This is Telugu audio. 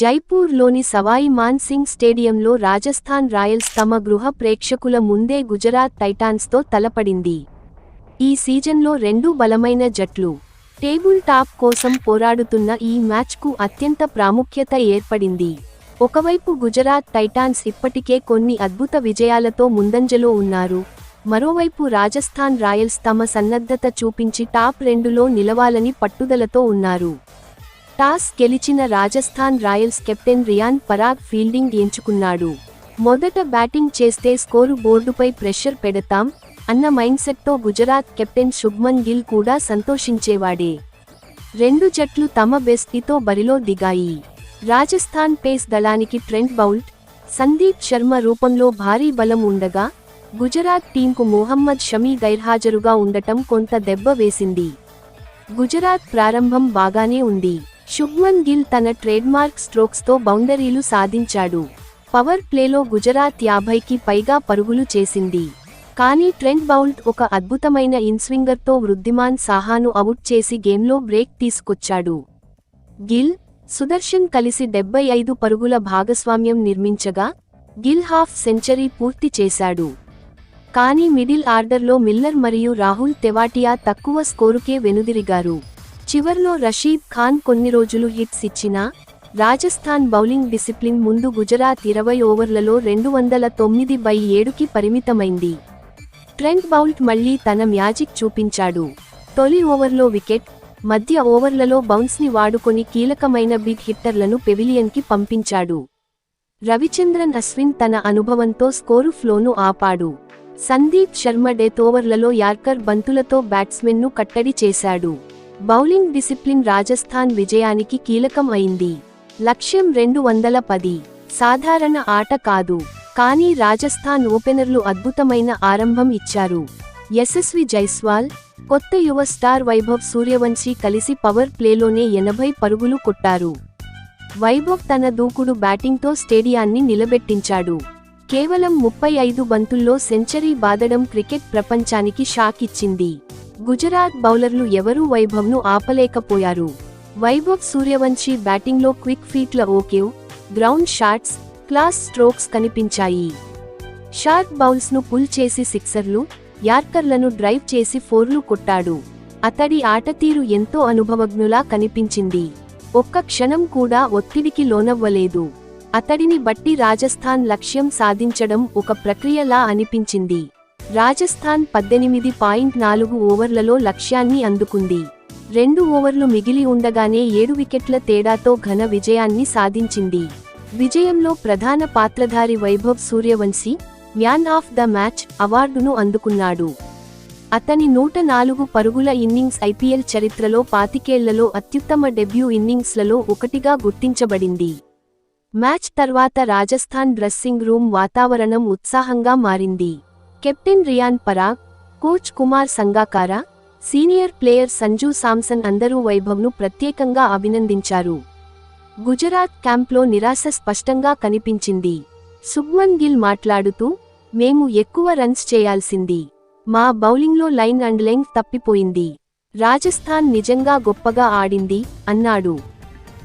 జైపూర్లోని సవాయి మాన్ సింగ్ స్టేడియంలో రాజస్థాన్ రాయల్స్ తమ గృహ ప్రేక్షకుల ముందే గుజరాత్ టైటాన్స్తో తలపడింది. ఈ సీజన్లో రెండు బలమైన జట్లు టేబుల్ టాప్ కోసం పోరాడుతున్న ఈ మ్యాచ్కు అత్యంత ప్రాముఖ్యత ఏర్పడింది. ఒకవైపు గుజరాత్ టైటాన్స్ ఇప్పటికే కొన్ని అద్భుత విజయాలతో ముందంజలో ఉన్నారు. మరోవైపు రాజస్థాన్ రాయల్స్ తమ సన్నద్ధత చూపించి టాప్ రెండులో నిలవాలని పట్టుదలతో ఉన్నారు. టాస్ గెలిచిన Rajasthan Royals captain Riyan Parag fielding ఎంచుకున్నాడు. మొదట బ్యాటింగ్ చేస్తే స్కోరు బోర్డుపై ప్రెషర్ పెడతాం అన్న మైండ్సెట్తో గుజరాత్ కెప్టెన్ శుభ్మన్ గిల్ కూడా సంతోషించేవాడే. రెండు జట్లు తమ బెస్టీతో బరిలో దిగాయి. రాజస్థాన్ పేస్ దళానికి ట్రెంట్ బౌల్ట్ సందీప్ శర్మ రూపంలో భారీ బలం ఉండగా గుజరాత్ టీంకు మొహమ్మద్ షమీ గైర్హాజరుగా ఉండటం కొంత దెబ్బ వేసింది. గుజరాత్ ప్రారంభం బాగానే ఉంది. శుభ్మన్ గిల్ తన ట్రేడ్మార్క్ స్ట్రోక్స్తో బౌండరీలు సాధించాడు. పవర్ ప్లేలో గుజరాత్ యాభైకి పైగా పరుగులు చేసింది. కానీ ట్రెంట్ బౌల్ట్ ఒక అద్భుతమైన ఇన్స్వింగర్తో వృద్ధిమాన్ సాహాను అవుట్ చేసి గేమ్లో బ్రేక్ తీసుకొచ్చాడు. గిల్ సుదర్శన్ కలిసి డెబ్బై ఐదు పరుగుల భాగస్వామ్యం నిర్మించగా గిల్ హాఫ్ సెంచరీ పూర్తి చేశాడు. కానీ మిడిల్ ఆర్డర్లో మిల్లర్ మరియు రాహుల్ తెవాటియా తక్కువ స్కోరుకే వెనుదిరిగారు. చివర్లో రషీద్ ఖాన్ కొన్ని రోజులు హిట్స్ ఇచ్చినా రాజస్థాన్ బౌలింగ్ డిసిప్లిన్ ముందు గుజరాత్ ఇరవై ఓవర్లలో రెండు వందల తొమ్మిది బై ఏడుకి పరిమితమైంది. ట్రెంట్ బౌల్ట్ మళ్ళీ తన మ్యాజిక్ చూపించాడు. తొలి ఓవర్లో వికెట్ మధ్య ఓవర్లలో బౌన్స్ని వాడుకొని కీలకమైన బిగ్ హిట్టర్లను పెవిలియన్కి పంపించాడు. రవిచంద్రన్ అశ్విన్ తన అనుభవంతో స్కోరు ఫ్లోను ఆపాడు. సందీప్ శర్మ డెత్ ఓవర్లలో యార్కర్ బంతులతో బ్యాట్స్మెన్ను కట్టడి చేశాడు. బౌలింగ్ డిసిప్లిన్ రాజస్థాన్ విజయానికి కీలకం అయింది. లక్ష్యం రెండు వందల పది. సాధారణ ఆట కాదు. కానీ రాజస్థాన్ ఓపెనర్లు అద్భుతమైన ఆరంభం ఇచ్చారు. యశస్వి జైస్వాల్ కొత్త యువ స్టార్ వైభవ్ సూర్యవంశీ కలిసి పవర్ ప్లేలోనే ఎనభై పరుగులు కొట్టారు. వైభవ్ తన దూకుడు బ్యాటింగ్తో స్టేడియాన్ని నిలబెట్టించాడు. కేవలం ముప్పై ఐదు బంతుల్లో సెంచరీ బాదడం క్రికెట్ ప్రపంచానికి షాక్ ఇచ్చింది. గుజరాత్ బౌలర్లు ఎవరూ వైభవ్ను ఆపలేకపోయారు. వైభవ్ సూర్యవంశీ బ్యాటింగ్లో క్విక్ ఫీట్ల ఓకేవ్ గ్రౌండ్ షాట్స్ క్లాస్ స్ట్రోక్స్ కనిపించాయి. షార్ట్ బౌల్స్ను పుల్ చేసి సిక్సర్లు యార్కర్లను డ్రైవ్ చేసి ఫోర్లు కొట్టాడు. అతడి ఆటతీరు ఎంతో అనుభవజ్ఞులా కనిపించింది. ఒక్క క్షణం కూడా ఒత్తిడికి లోనవ్వలేదు. అతడిని బట్టి రాజస్థాన్ లక్ష్యం సాధించడం ఒక ప్రక్రియలా అనిపించింది. రాజస్థాన్ పద్దెనిమిది పాయింట్ నాలుగు ఓవర్లలో లక్ష్యాన్ని అందుకుంది. రెండు ఓవర్లు మిగిలి ఉండగానే ఏడు వికెట్ల తేడాతో ఘన విజయాన్ని సాధించింది. విజయంలో ప్రధాన పాత్రధారి Vaibhav Suryavanshi man of the match అవార్డును అందుకున్నాడు. అతని నూట నాలుగు పరుగుల ఇన్నింగ్స్ ఐపీఎల్ చరిత్రలో పాతికేళ్ళలో అత్యుత్తమ డెబ్యూ ఇన్నింగ్స్లలో ఒకటిగా గుర్తించబడింది. మ్యాచ్ తర్వాత రాజస్థాన్ డ్రెస్సింగ్ రూమ్ వాతావరణం ఉత్సాహంగా మారింది. Captain Riyan Parag coach Kumar Sangakkara senior player Sanju Samson అందరూ వైభవ్ను ప్రత్యేకంగా అభినందించారు. గుజరాత్ క్యాంప్లో నిరాశ స్పష్టంగా కనిపించింది. శుభ్మన్ గిల్ మాట్లాడుతూ మేము ఎక్కువ రన్స్ చేయాల్సింది. మా బౌలింగ్లో లైన్ అండ్ లెంగ్ తప్పిపోయింది. రాజస్థాన్ నిజంగా గొప్పగా ఆడింది అన్నాడు.